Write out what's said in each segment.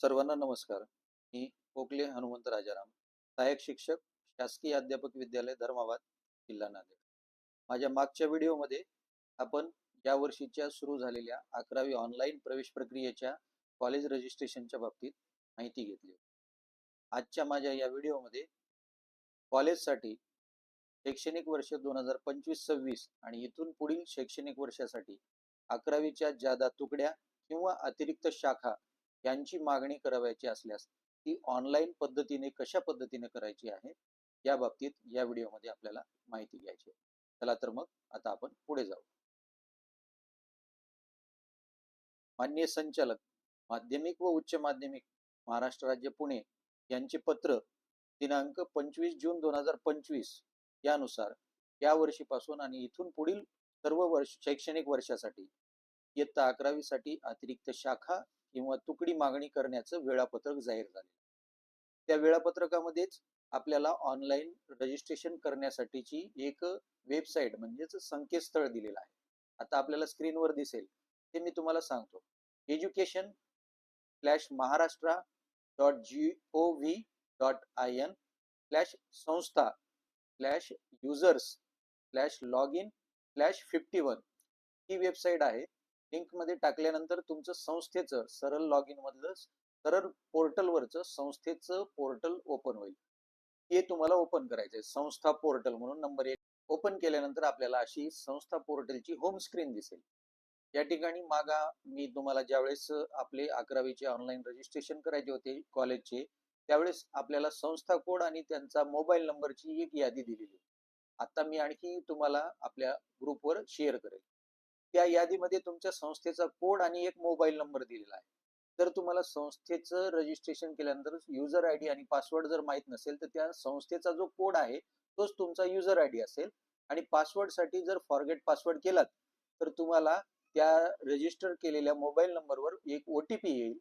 सर्वांना नमस्कार. मी कोकले हनुमंत राजाराम सहाय्यक शिक्षक शासकीय अध्यापक विद्यालय धर्माबाद जिल्हा नांदेड. माझ्या मागच्या व्हिडिओमध्ये आपण या वर्षीच्या सुरू झालेल्या अकरावी ऑनलाईन प्रवेश प्रक्रियेच्या कॉलेज रजिस्ट्रेशनच्या बाबतीत माहिती घेतली आजच्या माझ्या या व्हिडिओमध्ये कॉलेजसाठी शैक्षणिक वर्ष दोन हजार पंचवीस सव्वीस आणि इथून पुढील शैक्षणिक वर्षासाठी अकरावीच्या जादा तुकड्या किंवा अतिरिक्त शाखा यांची मागणी करावयाची असल्यास ती ऑनलाईन पद्धतीने कशा पद्धतीने करायची आहे या बाबतीत या व्हिडिओमध्ये आपल्याला माहिती घ्यायची आहे. चला तर मग आता आपण पुढे जाऊ. मान्य संचालक माध्यमिक व उच्च माध्यमिक महाराष्ट्र राज्य पुणे यांचे पत्र दिनांक पंचवीस जून दोन हजार पंचवीस यानुसार या वर्षीपासून आणि इथून पुढील सर्व वर्ष शैक्षणिक वर्षासाठी इयत्ता अकरावीसाठी अतिरिक्त शाखा किंवा तुकडी मागणी करण्याचं वेळापत्रक जाहीर झाले त्या वेळापत्रकामध्येच आपल्याला ऑनलाईन रजिस्ट्रेशन करण्यासाठीची एक वेबसाईट म्हणजेच संकेतस्थळ दिलेलं आहे. आता आपल्याला स्क्रीनवर दिसेल ते मी तुम्हाला सांगतो. Education slash Maharashtra dot G O V dot I N slash संस्था slash users slash log in slash fifty one he website आहे. लिंकमध्ये टाकल्यानंतर तुमचं संस्थेचं सरळ लॉग इन मधलं सरळ पोर्टलवरचं संस्थेचं पोर्टल ओपन होईल. हे तुम्हाला ओपन करायचंय. संस्था पोर्टल म्हणून नंबर एक. ओपन केल्यानंतर आपल्याला अशी संस्था पोर्टलची होम स्क्रीन दिसेल. या ठिकाणी मागा मी तुम्हाला ज्यावेळेस आपले अकरावीचे ऑनलाईन रजिस्ट्रेशन करायचे होते कॉलेजचे त्यावेळेस आपल्याला संस्था कोड आणि त्यांचा मोबाईल नंबरची एक यादी दिलेली आता मी आणखी तुम्हाला आपल्या ग्रुपवर शेअर करेल. त्या यादीमध्ये तुमच्या संस्थेचा कोड आणि एक मोबाईल नंबर दिलेला आहे. जर तुम्हाला संस्थेचं रजिस्ट्रेशन केल्यानंतर युजर आय डी आणि पासवर्ड जर माहीत नसेल तर त्या संस्थेचा जो कोड आहे तोच तुमचा युजर आय डी असेल. आणि पासवर्डसाठी जर फॉरगेट पासवर्ड केलात तर तुम्हाला त्या रजिस्टर केलेल्या मोबाईल नंबरवर एक ओ टी पी येईल.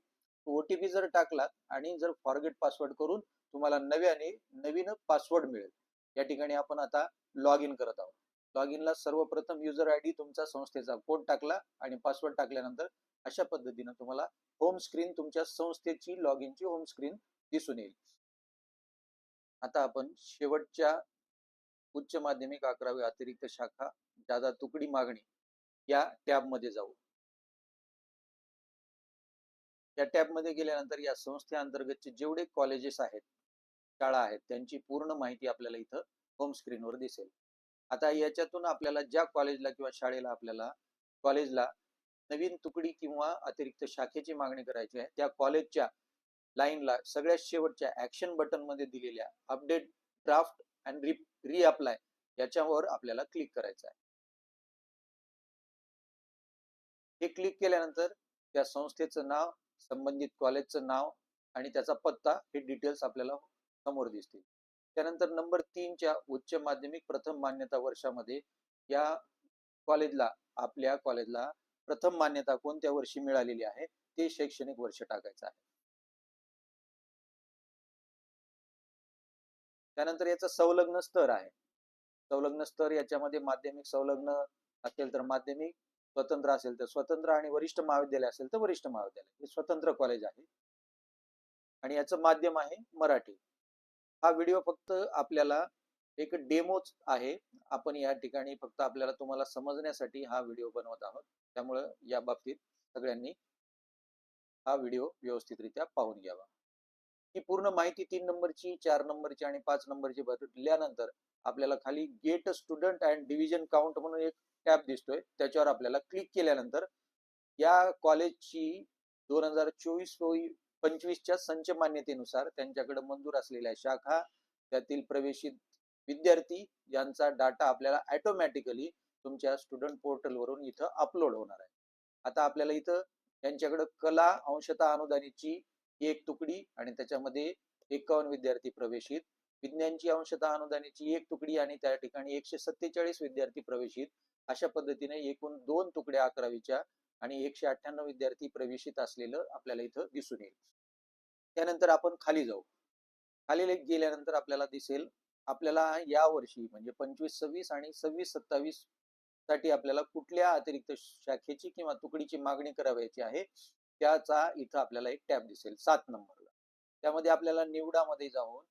ओ टी पी जर टाकलात आणि जर फॉरगेट पासवर्ड करून तुम्हाला नव्याने नवीन पासवर्ड मिळेल. या ठिकाणी आपण आता लॉग इन करत आहोत. लॉग इनला सर्वप्रथम युजर आय डी तुमचा संस्थेचा कोड टाकला आणि पासवर्ड टाकल्यानंतर अशा पद्धतीनं तुम्हाला होम स्क्रीन तुमच्या संस्थेची लॉग इनची होम स्क्रीन दिसून येईल. आता आपण शेवटच्या उच्च माध्यमिक अकरावी अतिरिक्त शाखा जादा तुकडी मागणी या टॅबमध्ये जाऊ. या टॅबमध्ये गेल्यानंतर या संस्थेअंतर्गतचे जेवढे कॉलेजेस आहेत शाळा आहेत त्यांची पूर्ण माहिती आपल्याला इथं होम स्क्रीनवर दिसेल. आता याच्यातून आपल्याला ज्या कॉलेजला किंवा शाळेला आपल्याला कॉलेजला नवीन तुकडी किंवा अतिरिक्त शाखेची मागणी करायची आहे त्या कॉलेजच्या लाईनला सगळ्यात शेवटच्या ऍक्शन बटनमध्ये दिलेल्या अपडेट ड्राफ्ट अँड रिअप्लाय याच्यावर आपल्याला क्लिक करायचं आहे. हे क्लिक केल्यानंतर त्या संस्थेचं नाव संबंधित कॉलेजचं नाव आणि त्याचा पत्ता हे डिटेल्स आपल्याला समोर दिसतील. त्यानंतर नंबर तीनच्या उच्च माध्यमिक प्रथम मान्यता वर्षामध्ये या कॉलेजला आपल्या कॉलेजला प्रथम मान्यता कोणत्या वर्षी मिळालेली आहे? ते शैक्षणिक वर्ष टाकायचं आहे. त्यानंतर याचा संलग्न स्तर आहे. संलग्न स्तर याच्यामध्ये माध्यमिक संलग्न असेल तर माध्यमिक स्वतंत्र असेल तर स्वतंत्र आणि वरिष्ठ महाविद्यालय असेल तर वरिष्ठ महाविद्यालय. हे स्वतंत्र कॉलेज आहे. आणि याचं माध्यम आहे मराठी. हा व्हिडिओ फक्त आपल्याला एक डेमोच आहे. आपण या ठिकाणी फक्त आपल्याला तुम्हाला समजण्यासाठी हा व्हिडिओ बनवत आहोत. त्यामुळं या बाबतीत सगळ्यांनी हा व्हिडिओ व्यवस्थितरित्या पाहून घ्यावा. ही पूर्ण माहिती तीन नंबरची चार नंबरची आणि पाच नंबरची भरल्यानंतर आपल्याला खाली get student and division count म्हणून एक टॅब दिसतोय. त्याच्यावर आपल्याला क्लिक केल्यानंतर या कॉलेजची दोन हजार चोवीस पंचवीसच्या संच मान्यतेनुसार त्यांच्याकडे मंजूर असलेल्या शाखा त्यातील प्रवेशित विद्यार्थी यांचा डाटा आपल्याला ऑटोमॅटिकली तुमच्या स्टुडंट पोर्टलवरून इथं अपलोड होणार आहे. आता आपल्याला इथं त्यांच्याकडे कला अंशता अनुदानीची एक तुकडी आणि त्याच्यामध्ये एकावन्न विद्यार्थी प्रवेशित विज्ञानची अंशता अनुदानाची एक तुकडी आणि त्या ठिकाणी एकशे सत्तेचाळीस विद्यार्थी प्रवेशित अशा पद्धतीने एकूण दोन तुकड्या अकरावीच्या आणि एकशे अठ्ठ्याण्णव विद्यार्थी प्रवेशित असलेलं आपल्याला इथं दिसून येईल. त्यानंतर आपण खाली जाऊ. खाली गेल्यानंतर आपल्याला दिसेल आपल्याला या वर्षी म्हणजे पंचवीस सव्वीस आणि सव्वीस सत्तावीससाठी आपल्याला कुठल्या अतिरिक्त शाखेची किंवा तुकडीची मागणी करावयाची आहे त्याचा इथं आपल्याला एक टॅब दिसेल सात नंबरला. त्यामध्ये आपल्याला निवडामध्ये जाऊन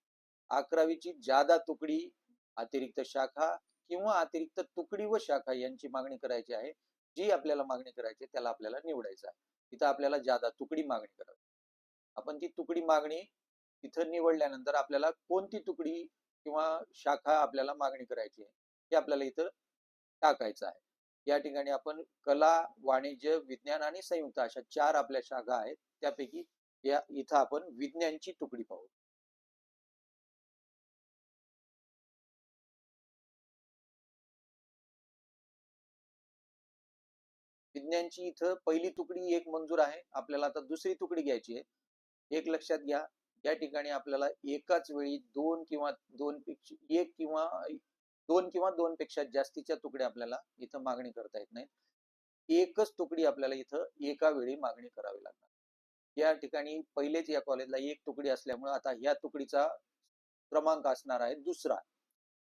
अकरावीची जादा तुकडी अतिरिक्त शाखा किंवा अतिरिक्त तुकडी व शाखा यांची मागणी करायची आहे. जी आपल्याला मागणी करायची त्याला आपल्याला निवडायचं आहे. तिथं आपल्याला जादा तुकडी मागणी करावी. आपण ती तुकडी मागणी तिथं निवडल्यानंतर आपल्याला कोणती तुकडी किंवा शाखा आपल्याला मागणी करायची आहे ते आपल्याला इथं टाकायचं आहे. या ठिकाणी आपण कला वाणिज्य विज्ञान आणि संयुक्त अशा चार आपल्या शाखा आहेत. त्यापैकी या इथं आपण विज्ञानची तुकडी पाहू. विज्ञानची इथं पहिली तुकडी एक मंजूर आहे. आपल्याला आता दुसरी तुकडी घ्यायची आहे. एक लक्षात घ्या या ठिकाणी आपल्याला एकाच वेळी दोन किंवा दोन पेक्षा एक किंवा दोन किंवा दोन पेक्षा जास्तीच्या तुकड्या आपल्याला इथं मागणी करता येत नाही एकच तुकडी आपल्याला इथं एका वेळी मागणी करावी लागणार. या ठिकाणी पहिलेच या कॉलेजला एक तुकडी असल्यामुळे आता या तुकडीचा क्रमांक असणार आहे दुसरा.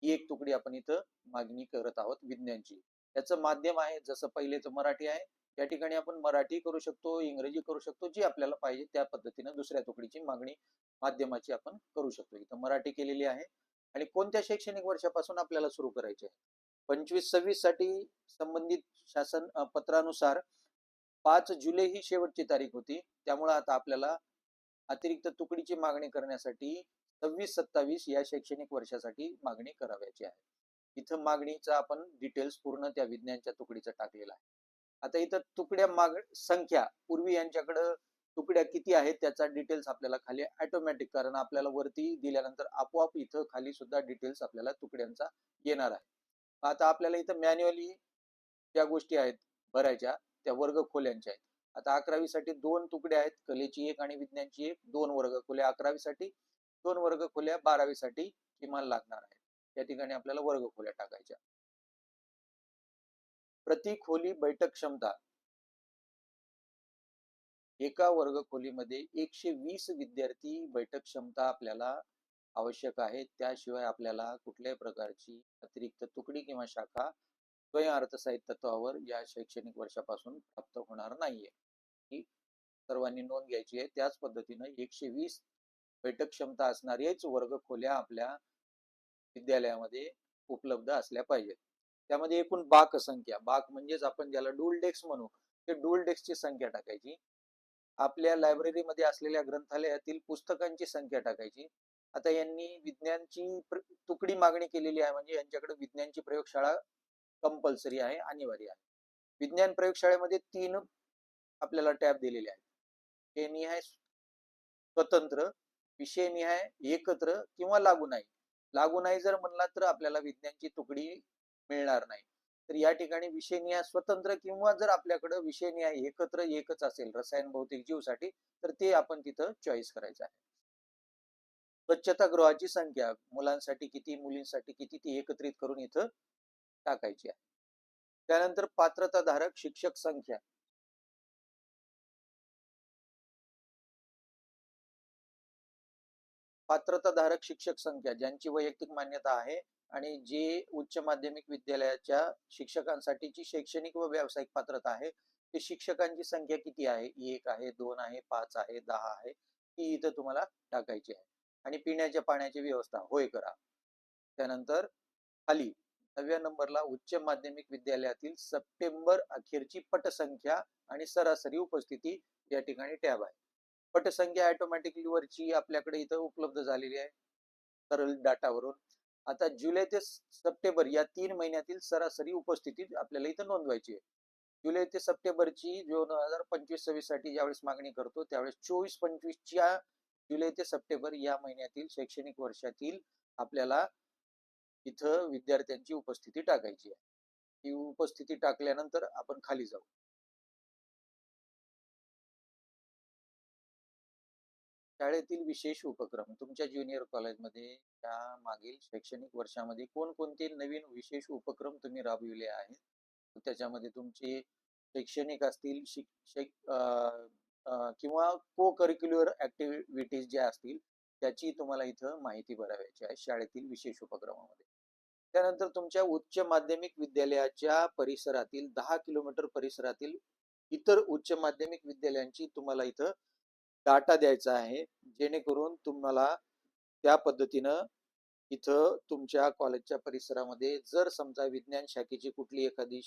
एक तुकडी आपण इथं मागणी करत आहोत विज्ञानची. त्याचं माध्यम आहे जसं पहिलेच मराठी आहे या ठिकाणी आपण मराठी करू शकतो इंग्रजी करू शकतो जी आपल्याला पाहिजे त्या पद्धतीनं दुसऱ्या तुकडीची मागणी माध्यमाची आपण करू शकतो. इथं मराठी केलेली आहे आणि कोणत्या शैक्षणिक वर्षापासून आपल्याला सुरू करायचे आहे? पंचवीस सव्वीससाठी संबंधित शासन पत्रानुसार पाच जुलै ही शेवटची तारीख होती. त्यामुळे आता आपल्याला अतिरिक्त तुकडीची मागणी करण्यासाठी सव्वीस सत्तावीस या शैक्षणिक वर्षासाठी मागणी करावयाची आहे. इथं मागणीचा आपण डिटेल्स पूर्ण त्या विज्ञानच्या तुकडीचा टाकलेला आहे. आता इथं तुकड्या माग संख्या पूर्वी यांच्याकडं तुकड्या किती आहेत त्याचा डिटेल्स आपल्याला खाली ऑटोमॅटिक कारण आपल्याला वरती दिल्यानंतर आपोआप इथं खाली सुद्धा डिटेल्स आपल्याला तुकड्यांचा येणार आहे. आता आपल्याला इथं मॅन्युअली ज्या गोष्टी आहेत भरायच्या त्या वर्ग खोल्यांच्या आहेत. आता अकरावीसाठी दोन तुकडे आहेत कलेची एक आणि विज्ञानची एक दोन वर्ग खोल्या अकरावीसाठी दोन वर्ग खोल्या बारावीसाठी किमान लागणार आहेत. त्या ठिकाणी आपल्याला वर्ग खोल्या टाकायच्या. प्रति खोली बैठक क्षमता. एका वर्ग खोलीमध्ये एकशे वीस विद्यार्थी बैठक क्षमता आपल्याला आवश्यक आहे. त्याशिवाय आपल्याला कुठल्याही प्रकारची अतिरिक्त तुकडी किंवा शाखा स्वयं अर्थसाहित्य तत्वावर या शैक्षणिक वर्षापासून प्राप्त होणार नाहीये. ही सर्वांनी नोंद घ्यायची आहे. त्याच पद्धतीनं एकशे वीस बैठक क्षमता असणाऱ्याच वर्ग खोल्या आपल्या विद्यालयामध्ये उपलब्ध असल्या पाहिजेत. त्यामध्ये एकूण बाक संख्या बाक म्हणजेच आपण ज्याला डूल डेस्क म्हणू ते डूल डेक्सची संख्या टाकायची. आपल्या लायब्ररीमध्ये असलेल्या ग्रंथालयातील पुस्तकांची संख्या टाकायची. आता यांनी विज्ञानची तुकडी मागणी केलेली आहे म्हणजे यांच्याकडे विज्ञानची प्रयोगशाळा कंपल्सरी आहे अनिवार्य आहे. विज्ञान प्रयोगशाळेमध्ये तीन आपल्याला टॅब दिलेले आहेत. ते निहाय स्वतंत्र विषय निहाय एकत्र किंवा लागू नाही. लागू नाही जर म्हणला तर आपल्याला विज्ञानची तुकडी मिळणार नाही. तर या ठिकाणी विषयनिहाय स्वतंत्र किंवा जर आपल्याकडे विषयनिहाय एकत्र एकच असेल रसायन भौतिक जीवसाठी तर ते आपण तिथं चॉईस करायचं आहे. स्वच्छता गृहाची संख्या मुलांसाठी किती मुलींसाठी किती ती एकत्रित करून इथं टाकायची आहे. त्यानंतर पात्रताधारक शिक्षक संख्या. पात्रता धारक शिक्षक संख्या ज्यांची वैयक्तिक मान्यता आहे आणि जे उच्च माध्यमिक विद्यालयाच्या शिक्षकांसाठीची शैक्षणिक व व्यावसायिक पात्रता आहे ते शिक्षकांची संख्या किती आहे? एक आहे दोन आहे पाच आहे दहा आहे ती इथं तुम्हाला टाकायची आहे. आणि पिण्याच्या पाण्याची व्यवस्था होय करा. त्यानंतर खाली नवव्या नंबरला उच्च माध्यमिक विद्यालयातील सप्टेंबर अखेरची पटसंख्या आणि सरासरी उपस्थिती या ठिकाणी टॅब आहे. पटसंख्या ऑटोमॅटिकली वरची आपल्याकडे इथं उपलब्ध झालेली आहे. सरळ डाटावरून. आता जुलै ते सप्टेंबर या तीन महिन्यातील सरासरी उपस्थिती आपल्याला इथं नोंदवायची आहे. जुलै ते सप्टेंबरची दोन हजार पंचवीस सव्वीससाठी ज्यावेळेस मागणी करतो त्यावेळेस चोवीस पंचवीसच्या जुलै ते सप्टेंबर या महिन्यातील शैक्षणिक वर्षातील आपल्याला इथं विद्यार्थ्यांची उपस्थिती टाकायची आहे. ती उपस्थिती टाकल्यानंतर आपण खाली जाऊ. शाळेतील विशेष उपक्रम तुमच्या ज्युनियर कॉलेजमध्ये या मागील शैक्षणिक वर्षामध्ये कोणकोणते नवीन विशेष उपक्रम तुम्ही राबविले आहेत? त्याच्यामध्ये तुमचे शैक्षणिक असतील शिक्षक किंवा को करिक्युलर ऍक्टिव्हिटीज ज्या असतील त्याची तुम्हाला इथं माहिती भरावायची आहे शाळेतील विशेष उपक्रमामध्ये. त्यानंतर तुमच्या उच्च माध्यमिक विद्यालयाच्या परिसरातील दहा किलोमीटर परिसरातील इतर उच्च माध्यमिक विद्यालयांची तुम्हाला इथं डाटा द्यायचा आहे जेणेकरून तुम्हाला त्या पद्धतीनं इथं तुमच्या कॉलेजच्या परिसरामध्ये जर समजा विज्ञान शाखेची कुठली एखादी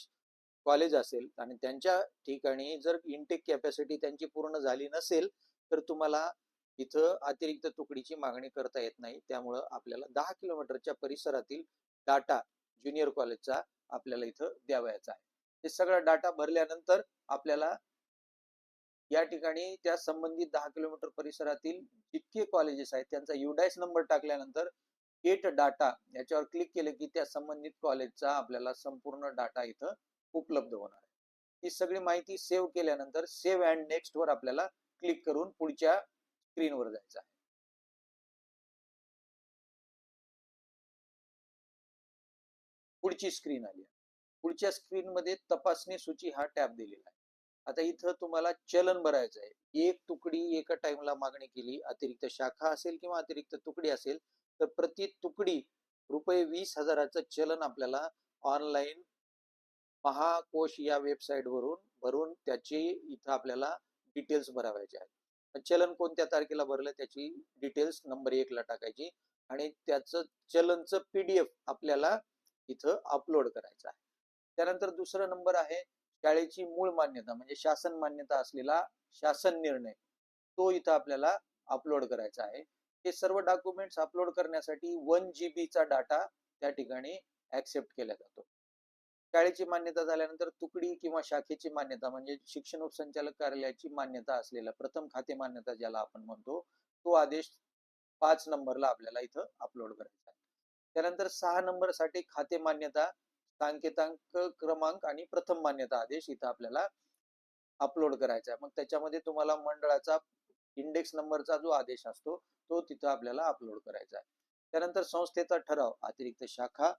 कॉलेज असेल आणि त्यांच्या ठिकाणी जर इनटेक कॅपॅसिटी त्यांची पूर्ण झाली नसेल तर तुम्हाला इथं अतिरिक्त तुकडीची मागणी करता येत नाही. त्यामुळं आपल्याला दहा किलोमीटरच्या परिसरातील डाटा ज्युनियर कॉलेजचा आपल्याला इथं द्यावयाचा आहे. हे सगळा डाटा भरल्यानंतर आपल्याला या ठिकाणी त्या संबंधित दहा किलोमीटर परिसरातील जितके कॉलेजेस आहेत त्यांचा युडायस नंबर टाकल्यानंतर गेट डाटा याच्यावर क्लिक केलं की त्या संबंधित कॉलेजचा आपल्याला संपूर्ण डाटा इथं उपलब्ध होणार आहे. ही सगळी माहिती सेव्ह केल्यानंतर सेव्ह अँड नेक्स्ट वर आपल्याला क्लिक करून पुढच्या स्क्रीनवर जायचं आहे. पुढची स्क्रीन आली आहे. पुढच्या स्क्रीन मध्ये तपासणी सूची हा टॅब दिलेला आहे. आता इथं तुम्हाला चलन भरायचं आहे. एक तुकडी एका टाइमला मागणी केली अतिरिक्त शाखा असेल किंवा अतिरिक्त तुकडी असेल तर प्रति तुकडी रुपये वीस हजाराचं चलन आपल्याला ऑनलाईन महाकोश या वेबसाईट वरून भरून त्याची इथं आपल्याला डिटेल्स भरावायचे आहेत. चलन कोणत्या तारखेला भरलं त्याची डिटेल्स नंबर एक ला टाकायची आणि त्याचं चलनचं पीडीएफ आपल्याला इथं अपलोड करायचं आहे. त्यानंतर दुसरा नंबर आहे शाळेची मूळ मान्यता म्हणजे शासन मान्यता असलेला शासन निर्णय तो इथं आपल्याला अपलोड करायचा आहे. हे सर्व डॉक्युमेंट्स अपलोड करण्यासाठी वन जी बीचा डाटा त्या ठिकाणी ऍक्सेप्ट केला जातो. शाळेची मान्यता झाल्यानंतर तुकडी किंवा शाखेची मान्यता म्हणजे शिक्षण उपसंचालक कार्यालयाची मान्यता असलेला प्रथम खाते मान्यता ज्याला आपण म्हणतो तो आदेश पाच नंबरला आपल्याला इथं अपलोड करायचा आहे. त्यानंतर सहा नंबरसाठी खाते मान्यता सांकेतांक क्रमांक आणि प्रथम मान्यता आदेश इथं आपल्याला अपलोड करायचा आहे. मग त्याच्यामध्ये तुम्हाला मंडळाचा इंडेक्स नंबरचा जो आदेश असतो तो तिथं आपल्याला अपलोड करायचा आहे. त्यानंतर संस्थेचा ठराव अतिरिक्त शाखा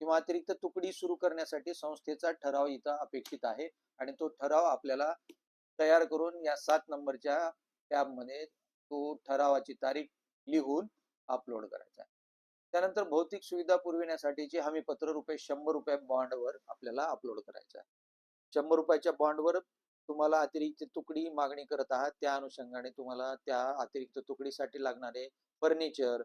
किंवा अतिरिक्त तुकडी सुरू करण्यासाठी संस्थेचा ठराव इथं अपेक्षित आहे आणि तो ठराव आपल्याला तयार करून या सात नंबरच्या टॅबमध्ये तो ठरावाची तारीख लिहून अपलोड करायचा आहे. त्यानंतर भौतिक सुविधा पुरविण्यासाठीचे हमीपत्र रुपये शंभर रुपये बॉन्डवर आपल्याला अपलोड करायचं आहे. शंभर रुपयाच्या बॉन्डवर तुम्हाला अतिरिक्त तुकडी मागणी करत आहात. त्या अनुषंगाने तुम्हाला त्या अतिरिक्त तुकडीसाठी लागणारे फर्निचर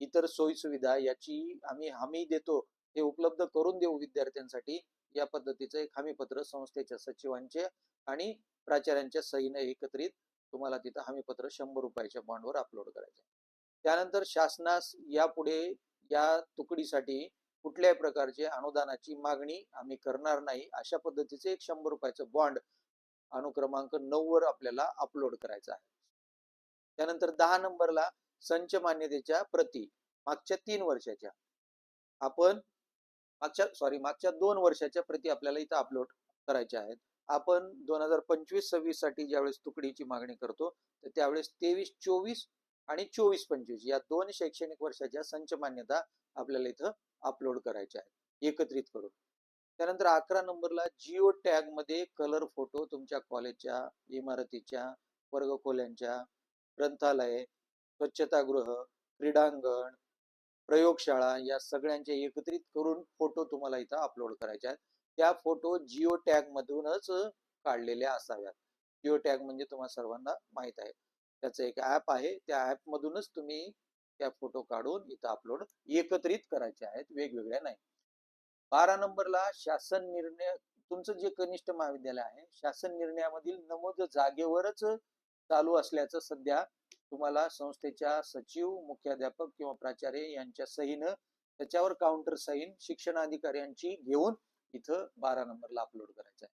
इतर सोयी सुविधा याची आम्ही हमी देतो हे उपलब्ध करून देऊ विद्यार्थ्यांसाठी. या पद्धतीचं एक हमीपत्र संस्थेच्या सचिवांचे आणि प्राचार्यांच्या सहीने एकत्रित तुम्हाला तिथं हमीपत्र शंभर रुपयाच्या बॉन्डवर अपलोड करायचं आहे. त्यानंतर शासनास यापुढे या तुकडीसाठी कुठल्याही प्रकारचे अनुदानाची मागणी आम्ही करणार नाही. अशा पद्धतीचे एक शंभर रुपयाचं बॉन्ड अनुक्रमांक नऊ वर आपल्याला अपलोड करायचा आहे. त्यानंतर दहा नंबरला संच मान्यतेच्या प्रती मागच्या तीन वर्षाच्या. आपण मागच्या सॉरी मागच्या दोन वर्षाच्या प्रती आपल्याला इथं अपलोड करायच्या आहेत. आपण दोन हजार पंचवीस सव्वीससाठी ज्यावेळेस तुकडीची मागणी करतो तर त्यावेळेस तेवीस चोवीस आणि चोवीस पंचवीस या दोन शैक्षणिक वर्षाच्या संच मान्यता आपल्याला इथं अपलोड करायच्या आहेत. एकत्रित करून. त्यानंतर अकरा नंबरला जिओ टॅगमध्ये कलर फोटो तुमच्या कॉलेजच्या इमारतीच्या वर्गखोल्यांच्या ग्रंथालय स्वच्छतागृह क्रीडांगण प्रयोगशाळा या सगळ्यांचे एकत्रित करून फोटो तुम्हाला इथं अपलोड करायचे आहेत. त्या फोटो जिओ टॅग मधूनच काढलेल्या असाव्यात. जिओ टॅग म्हणजे तुम्हाला सर्वांना माहीत आहे. त्याचं एक ऍप आहे. त्या ऍपमधूनच तुम्ही त्या फोटो काढून इथं अपलोड एकत्रित करायचे आहेत वेगवेगळ्या नाही. बारा नंबरला शासन निर्णय तुमचं जे कनिष्ठ महाविद्यालय आहे शासन निर्णयामधील नमूद जागेवरच चालू असल्याचं सध्या तुम्हाला संस्थेच्या सचिव मुख्याध्यापक किंवा प्राचार्य यांच्या सहीनं त्याच्यावर काउंटर सहीन शिक्षणाधिकाऱ्यांची घेऊन इथं बारा नंबरला अपलोड करायचं आहे.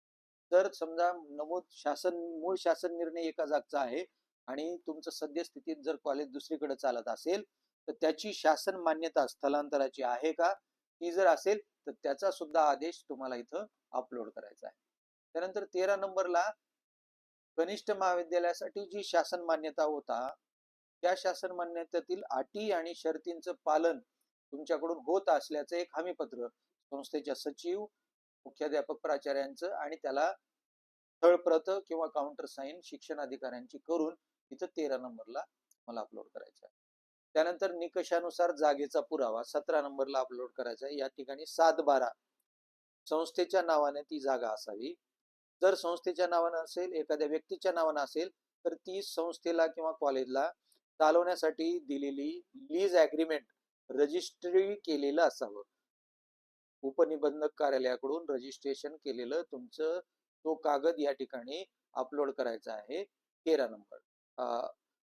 तर समजा नमूद शासन मूळ शासन निर्णय एका जागचा आहे. आणि तुमचं सद्यस्थितीत जर कॉलेज दुसरीकडे चालत असेल तर त्याची शासन मान्यता स्थलांतराची आहे का? ही जर असेल तर त्याचा सुद्धा आदेश तुम्हाला इथं अपलोड करायचा आहे. त्यानंतर तेरा नंबरला कनिष्ठ महाविद्यालयासाठी जी शासन मान्यता होता त्या शासन मान्यतेतील अटी आणि शर्तींचं पालन तुमच्याकडून होत असल्याचं एक हमीपत्र संस्थेच्या सचिव मुख्याध्यापक प्राचार्यांचं आणि त्याला स्थळप्रत किंवा काउंटर साईन शिक्षण अधिकाऱ्यांची करून इथं तेरा नंबरला मला अपलोड करायचं आहे. त्यानंतर निकषानुसार जागेचा पुरावा सतरा नंबरला अपलोड करायचा आहे. या ठिकाणी सात बारा संस्थेच्या नावाने ती जागा असावी. जर संस्थेच्या नावानं असेल एखाद्या व्यक्तीच्या नावानं असेल तर ती संस्थेला किंवा कॉलेजला चालवण्यासाठी दिलेली लीज ऍग्रीमेंट रजिस्ट्री केलेलं असावं. उपनिबंधक कार्यालयाकडून रजिस्ट्रेशन केलेलं तुमचं तो कागद या ठिकाणी अपलोड करायचा आहे. तेरा नंबर.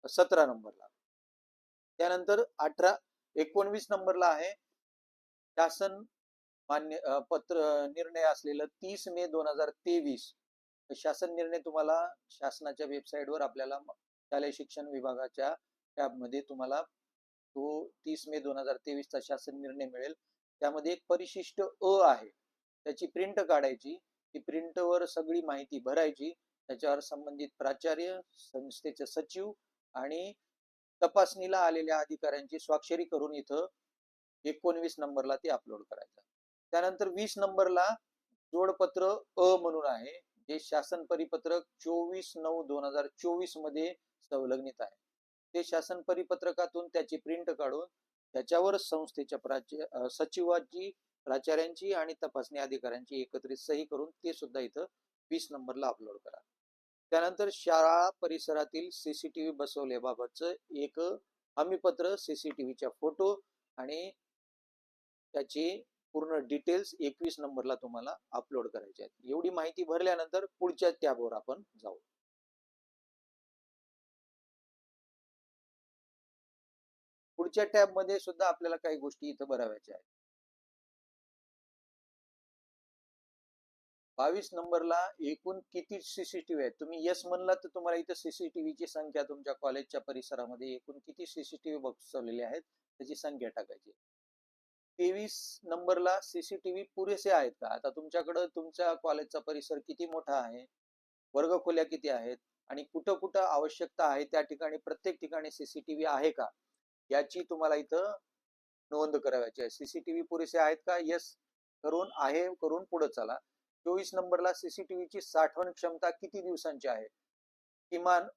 सतरा नंबरला. त्यानंतर अठरा एकोणवीस नंबरला आहे. शासन मान्य पत्र निर्णय असलेलं तीस मे दोन हजार तेवीस. शासन निर्णय तुम्हाला शासनाच्या वेबसाईटवर आपल्याला शालेय शिक्षण विभागाच्या टॅबमध्ये तुम्हाला तो तीस मे दोन हजार तेवीसचा शासन निर्णय मिळेल. त्यामध्ये एक परिशिष्ट अ आहे. त्याची प्रिंट काढायची. ती प्रिंटवर सगळी माहिती भरायची. त्याच्यावर संबंधित प्राचार्य संस्थेचे सचिव आणि तपासणीला आलेल्या अधिकाऱ्यांची स्वाक्षरी करून इथं एकोणवीस नंबरला ते अपलोड करायचं. त्यानंतर वीस नंबरला जोडपत्र अ म्हणून आहे जे शासन परिपत्रक चोवीस नऊ दोन हजार चोवीसमध्ये संलग्नित आहे. ते शासन परिपत्रकातून त्याची प्रिंट काढून त्याच्यावर संस्थेच्या प्राचार्य सचिवाची प्राचार्यांची आणि तपासणी अधिकाऱ्यांची एकत्रित सही करून ते सुद्धा इथं वीस नंबरला अपलोड करा. त्यानंतर शाळा परिसरातील सीसीटीव्ही बसवल्याबाबतचं एक हमीपत्र सीसीटीव्हीच्या फोटो आणि त्याची पूर्ण डिटेल्स एकवीस नंबरला तुम्हाला अपलोड करायचे आहेत. एवढी माहिती भरल्यानंतर पुढच्या टॅबवर आपण जाऊ. पुढच्या टॅबमध्ये सुद्धा आपल्याला काही गोष्टी इथं भराव्याच्या आहेत. बावीस नंबरला एकूण किती सीसीटीव्ही आहेत? तुम्ही यस म्हणला तर तुम्हाला इथं सीसीटीव्हीची संख्या तुमच्या कॉलेजच्या परिसरामध्ये एकूण किती सीसीटीव्ही बसवलेले आहेत त्याची संख्या टाकायची. तेवीस नंबरला सीसीटीव्ही पुरेसे आहेत का? आता तुमच्याकडं तुमच्या कॉलेजचा परिसर किती मोठा आहे? वर्गखोल्या किती आहेत? आणि कुठं कुठं आवश्यकता आहे त्या ठिकाणी प्रत्येक ठिकाणी सीसीटीव्ही आहे का? याची तुम्हाला इथं नोंद करावयाची आहे. सीसीटीव्ही पुरेसे आहेत का? यस करून आहे करून पुढे चला. चोवीस नंबरला सीसीटीव्हीची साठवण क्षमता किती दिवसांची आहे? किमान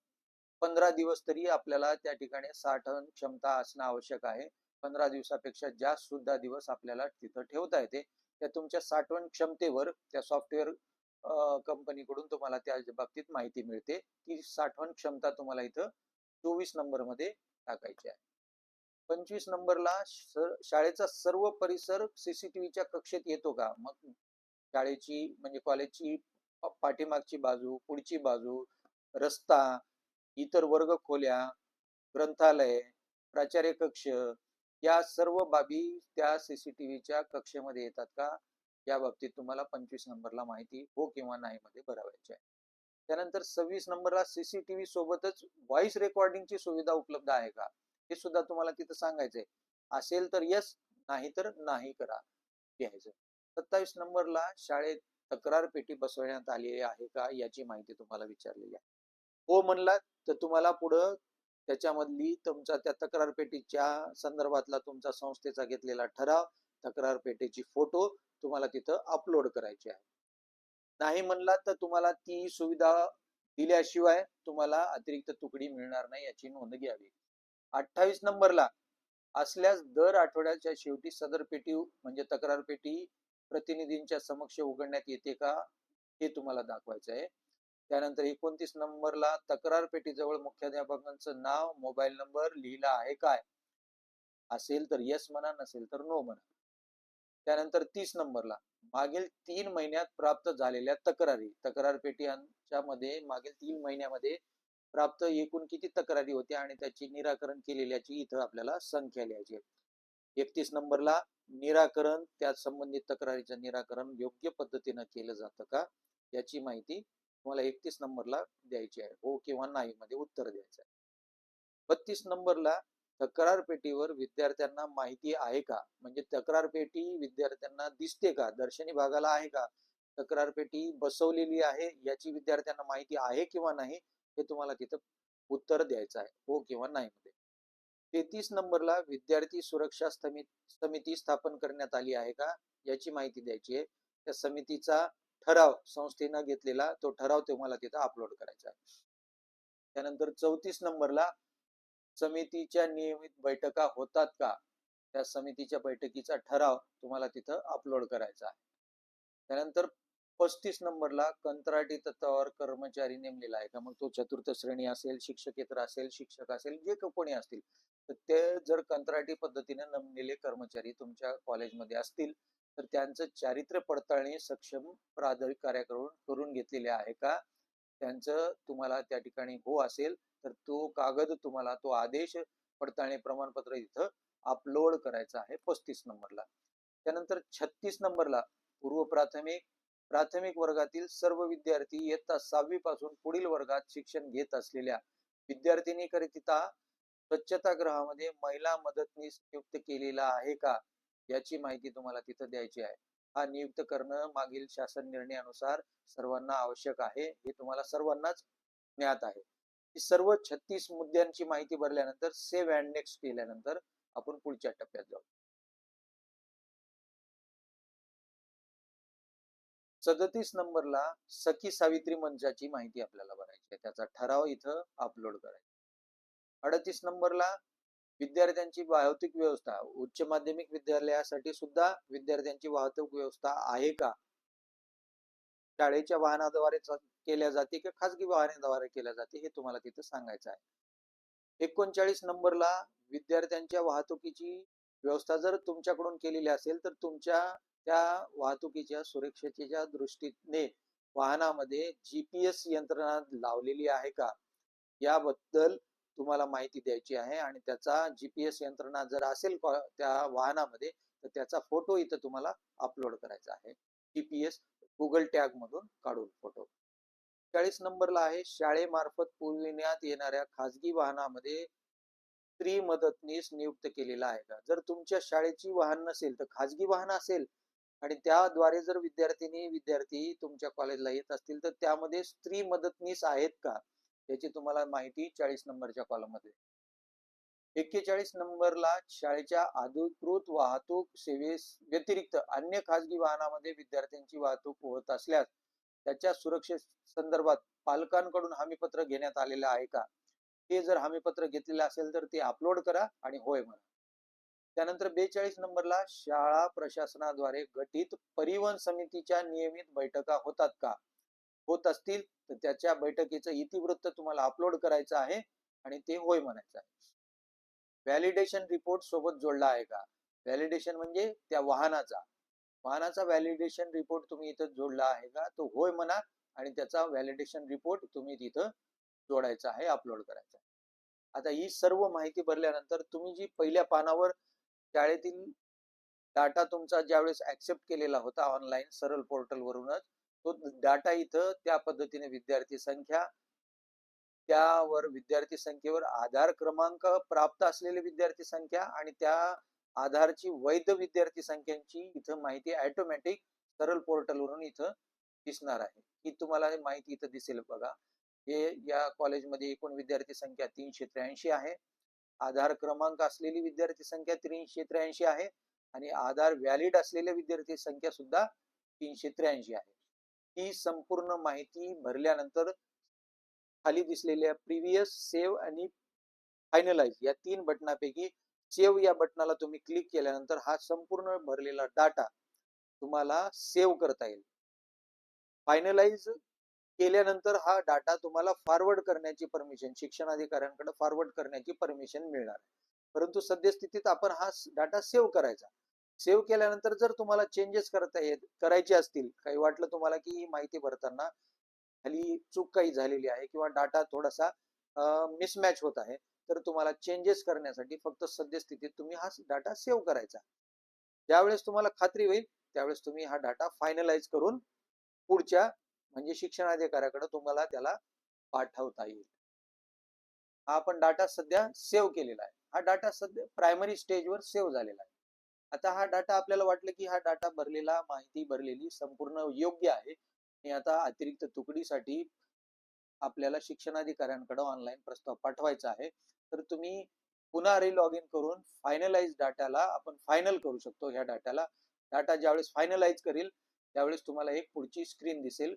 पंधरा दिवस तरी आपल्याला त्या ठिकाणी साठवण क्षमता असणं आवश्यक आहे. पंधरा दिवसापेक्षा जास्त सुद्धा दिवस आपल्याला तिथं ठेवता येते. त्या तुमच्या साठवण क्षमतेवर त्या सॉफ्टवेअर कंपनीकडून तुम्हाला त्या बाबतीत माहिती मिळते ती साठवण क्षमता तुम्हाला इथं चोवीस नंबरमध्ये टाकायची आहे. पंचवीस नंबरला शाळेचा सर्व परिसर सीसीटीव्हीच्या कक्षेत येतो का? मग शाळेची म्हणजे कॉलेजची पाठीमागची बाजू पुढची बाजू रस्ता इतर वर्ग खोल्या ग्रंथालय प्राचार्य कक्ष या सर्व बाबी त्या सीसीटीव्हीच्या कक्षेमध्ये येतात का? या बाबतीत तुम्हाला पंचवीस नंबरला माहिती हो किंवा नाही मध्ये भरावायची आहे. त्यानंतर सव्वीस नंबरला सीसीटीव्ही सोबतच व्हॉइस रेकॉर्डिंगची सुविधा उपलब्ध आहे का? हे सुद्धा तुम्हाला तिथं सांगायचंय. असेल तर यस नाही तर नाही करा. घ्यायचं. सत्तावीस नंबरला शाळेत तक्रार पेटी बसवण्यात आलेली आहे का याची माहिती तुम्हाला विचारलेली आहे. हो म्हणला तर तुम्हाला पुढं त्याच्यामधली तुमचा त्या तक्रार पेटीच्या संदर्भातला तुमचा संस्थेचा घेतलेला ठराव तक्रार पेटीची फोटो तुम्हाला तिथं अपलोड करायची आहे. नाही म्हणला तर तुम्हाला ती सुविधा दिल्याशिवाय तुम्हाला अतिरिक्त तुकडी मिळणार नाही याची नोंद घ्यावी. अठ्ठावीस नंबरला असल्यास दर आठवड्याच्या शेवटी सदर पेटी म्हणजे तक्रार पेटी प्रतिनिधींच्या समक्ष उघडण्यात येते का हे तुम्हाला दाखवायचं आहे त्यानंतर एकोणतीस नंबरला तक्रार पेटीजवळ मुख्याध्यापकांचं नाव मोबाईल नंबर लिहिला आहे काय? असेल तर यस म्हणा नसेल तर नो म्हणा. त्यानंतर तीस नंबरला मागील तीन महिन्यात प्राप्त झालेल्या तक्रारी तक्रार पेटीच्या मध्ये मागील तीन महिन्यामध्ये प्राप्त एकूण किती तक्रारी होत्या आणि त्याची निराकरण केलेल्याची इथं आपल्याला संख्या लिहायची एकतीस नंबरला निराकरण त्या संबंधित तक्रारीचं निराकरण योग्य पद्धतीनं केलं जातं का? याची माहिती तुम्हाला एकतीस नंबरला द्यायची आहे. हो किंवा नाही मध्ये उत्तर द्यायचं आहे. बत्तीस नंबरला तक्रार पेटीवर विद्यार्थ्यांना माहिती आहे का? म्हणजे तक्रार पेटी विद्यार्थ्यांना दिसते का? दर्शनी भागाला आहे का? तक्रार पेटी बसवलेली आहे? याची विद्यार्थ्यांना माहिती आहे किंवा नाही? हे तुम्हाला तिथं उत्तर द्यायचं आहे. हो किंवा नाही तेहतीस नंबरला विद्यार्थी सुरक्षा समिती स्थापन करण्यात आली आहे का? याची माहिती द्यायची आहे. त्या समितीचा ठराव संस्थेनं घेतलेला तो ठराव तुम्हाला तिथं अपलोड करायचा आहे. त्यानंतर चौतीस नंबरला समितीच्या नियमित बैठका होतात का? त्या समितीच्या बैठकीचा ठराव तुम्हाला तिथं अपलोड करायचा आहे. त्यानंतर पस्तीस नंबरला कंत्राटी तत्वावर कर्मचारी नेमलेला आहे का? मग तो चतुर्थ श्रेणी असेल शिक्षकेतर असेल शिक्षक असेल जे कोणी असतील तर ते जर कंत्राटी पद्धतीने नमलेले कर्मचारी तुमच्या कॉलेजमध्ये असतील तर त्यांचं चारित्र्य पडताळणी सक्षम प्राधिकाऱ्याकडून करून घेतलेले आहे का? त्यांचं तुम्हाला त्या ठिकाणी हो असेल तर तो कागद तुम्हाला तो आदेश पडताळणी प्रमाणपत्र इथं अपलोड करायचा आहे पस्तीस नंबरला. त्यानंतर छत्तीस नंबरला पूर्व प्राथमिक प्राथमिक वर्गातील सर्व विद्यार्थी इयत्ता सहावी पासून पुढील वर्गात शिक्षण घेत असलेल्या विद्यार्थिनीकरिता स्वच्छता गृहामध्ये महिला मदतनीस नियुक्त केलेला आहे का? याची माहिती तुम्हाला तिथं द्यायची आहे. हा नियुक्त करणं मागील शासन निर्णयानुसार सर्वांना आवश्यक आहे हे तुम्हाला सर्वांनाच ज्ञात आहे. सर्व छत्तीस मुद्द्यांची माहिती भरल्यानंतर सेव्ह अँड नेक्स्ट केल्यानंतर आपण पुढच्या टप्प्यात जाऊ. सदतीस नंबरला सखी सावित्री मंचाची माहिती आपल्याला भरायची आहे. त्याचा ठराव इथं अपलोड करायचा अडतीस नंबरला विद्यार्थ्यांची वाहतूक व्यवस्था. उच्च माध्यमिक विद्यालयासाठी सुद्धा विद्यार्थ्यांची वाहतूक व्यवस्था आहे का? शाळेच्या वाहनाद्वारे केल्या जाते किंवा खाजगी वाहनाद्वारे केल्या जाते हे तुम्हाला तिथं सांगायचं आहे. एकोणचाळीस नंबरला विद्यार्थ्यांच्या वाहतुकीची व्यवस्था जर तुमच्याकडून केलेली असेल तर तुमच्या त्या वाहतुकीच्या सुरक्षेच्या दृष्टीने वाहनामध्ये जीपीएस यंत्रणा लावलेली आहे का? याबद्दल तुम्हाला माहिती द्यायची आहे आणि त्याचा जीपीएस यंत्रणा जर असेल त्या वाहनामध्ये तर त्याचा फोटो इथं तुम्हाला अपलोड करायचा आहे. जीपीएस गुगल टॅग मधून काढून फोटो चाळीस नंबरला आहे. शाळेमार्फत पुरविण्यात येणाऱ्या खाजगी वाहनामध्ये स्त्री मदतनीस नियुक्त केलेला आहे का? जर तुमच्या शाळेची वाहन नसेल तर खाजगी वाहन असेल आणि त्याद्वारे जर विद्यार्थिनी विद्यार्थी तुमच्या कॉलेजला येत असतील तर त्यामध्ये स्त्री मदतनीस आहेत का? याची तुम्हाला माहिती चाळीस नंबरच्या कॉलममध्ये एक्केचाळीस नंबरला शाळेच्या अधिकृत वाहतूक सेवेस व्यतिरिक्त अन्य खाजगी वाहनामध्ये विद्यार्थ्यांची वाहतूक होत असल्यास त्याच्या सुरक्षे संदर्भात पालकांकडून हमीपत्र घेण्यात आलेलं आहे का? ते जर हमीपत्र घेतलेलं असेल तर ते अपलोड करा आणि होय म्हणा. त्यानंतर बेचाळीस नंबरला शाळा प्रशासनाद्वारे गठीत परिवहन समितीच्या नियमित बैठका होतात का? होत असतील तर त्याच्या बैठकीचं इतिवृत्त तुम्हाला अपलोड करायचं आहे आणि ते होय म्हणायचं आहे. व्हॅलिडेशन रिपोर्ट सोबत जोडला आहे का? व्हॅलिडेशन म्हणजे त्या वाहनाचा. वाहनाचा व्हॅलिडेशन रिपोर्ट तुम्ही इथं जोडला आहे का? तो होय म्हणा आणि त्याचा व्हॅलिडेशन रिपोर्ट तुम्ही तिथं जोडायचा आहे अपलोड करायचा आता ही सर्व माहिती भरल्यानंतर तुम्ही जी पहिल्या पानावर शाळेतील डाटा तुमचा ज्यावेळेस ऍक्सेप्ट केलेला होता ऑनलाईन सरळ पोर्टलवरूनच तो डाटा इथं त्या पद्धतीने विद्यार्थी संख्या त्यावर विद्यार्थी संख्येवर आधार क्रमांक प्राप्त असलेली विद्यार्थी संख्या आणि त्या आधारची वैध विद्यार्थी संख्यांची इथं माहिती ऑटोमॅटिक सरळ पोर्टल वरून इथं दिसणार आहे. ही तुम्हाला माहिती इथं दिसेल बघा. हे या कॉलेजमध्ये एकूण विद्यार्थी संख्या तीनशे त्र्याऐंशी आहे. आधार क्रमांक असलेली विद्यार्थी संख्या तीनशे त्र्याऐंशी आहे आणि आधार व्हॅलिड असलेल्या विद्यार्थी संख्या सुद्धा तीनशे त्र्याऐंशी आहे. ही संपूर्ण माहिती भरल्यानंतर खाली दिसलेल्या प्रिव्हियस सेव्ह आणि फायनलाइज या तीन बटनापैकी सेव्ह या बटनाला तुम्ही क्लिक केल्यानंतर हा संपूर्ण भरलेला डाटा तुम्हाला सेव्ह करता येईल. फायनलाइज केल्यानंतर हा डाटा तुम्हाला फॉरवर्ड करण्याची परमिशन शिक्षण अधिकाऱ्यांकडे फॉरवर्ड करण्याची परमिशन मिळणार परंतु सद्यस्थितीत आपण हा डाटा सेव्ह करायचा. सेव्ह केल्यानंतर जर तुम्हाला चेंजेस करता येत करायचे असतील काही वाटलं तुम्हाला की ही माहिती भरताना खाली चूक काही झालेली आहे किंवा डाटा थोडासा मिसमॅच होत आहे तर तुम्हाला चेंजेस करण्यासाठी फक्त सद्यस्थितीत तुम्ही हा डाटा सेव्ह करायचा. ज्यावेळेस तुम्हाला खात्री होईल त्यावेळेस तुम्ही हा डाटा फायनलाइज करून पुढच्या म्हणजे शिक्षणाधिकाऱ्याकडे तुम्हाला त्याला पाठवता येईल. हा आपण डाटा सध्या सेव्ह केलेला आहे. हा डाटा सध्या प्रायमरी स्टेजवर सेव्ह झालेला आहे. आता हा डाटा आपल्याला वाटलं की हा डाटा भरलेला माहिती भरलेली संपूर्ण योग्य आहे. आणि आता अतिरिक्त तुकडीसाठी आपल्याला शिक्षणाधिकाऱ्यांकडे ऑनलाईन प्रस्ताव पाठवायचा आहे. तर तुम्ही पुन्हा रिलॉग इन करून फायनलाइज डाटाला आपण फायनल करू शकतो ह्या डाटाला डाटा ज्यावेळेस फायनलाइज करेल त्यावेळेस तुम्हाला एक पुढची स्क्रीन दिसेल.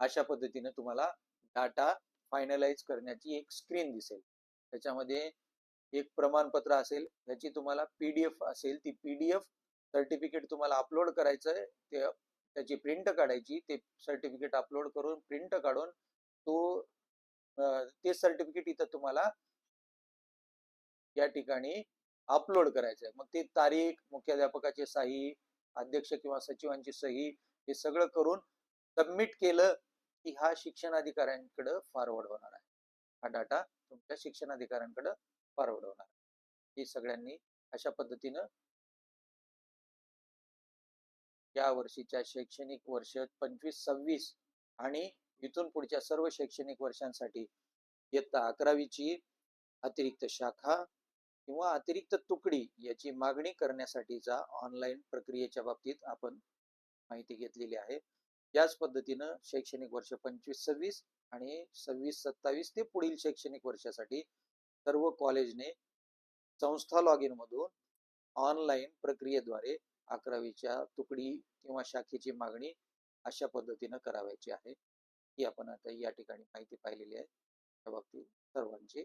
अशा पद्धतीने तुम्हाला डाटा फायनलाइज करण्याची एक स्क्रीन दिसेल. त्याच्यामध्ये एक प्रमाणपत्र असेल त्याची तुम्हाला पीडीएफ असेल ती पीडीएफ सर्टिफिकेट तुम्हाला अपलोड करायचं आहे ते त्याची प्रिंट काढायची ते सर्टिफिकेट अपलोड करून प्रिंट काढून तो ते सर्टिफिकेट इथं तुम्हाला या ठिकाणी अपलोड करायचं आहे मग ते तारीख मुख्याध्यापकाची सही अध्यक्ष किंवा सचिवांची सही हे सगळं करून सबमिट केलं की हा शिक्षणाधिकाऱ्यांकडे फॉरवर्ड होणार आहे. हा डाटा तुमच्या शिक्षणाधिकाऱ्यांकडे फॉरवर्ड होणार हे सगळ्यांनी अशा पद्धतीनं या वर्षीच्या शैक्षणिक वर्ष पंचवीस सव्वीस आणि इथून पुढच्या सर्व शैक्षणिक वर्षांसाठी इयत्ता अकरावीची अतिरिक्त शाखा किंवा अतिरिक्त तुकडी याची मागणी करण्यासाठीचा ऑनलाईन प्रक्रियेच्या बाबतीत आपण माहिती घेतलेली आहे. याच पद्धतीनं शैक्षणिक वर्ष पंचवीस सव्वीस आणि सव्वीस सत्तावीस ते पुढील शैक्षणिक वर्षासाठी सर्व कॉलेजने संस्था लॉग इन मधून ऑनलाईन प्रक्रियेद्वारे अकरावीच्या तुकडी किंवा शाखेची मागणी अशा पद्धतीनं करावायची आहे ही आपण आता या ठिकाणी माहिती पाहिलेली आहे. त्या बाबतीत सर्वांचे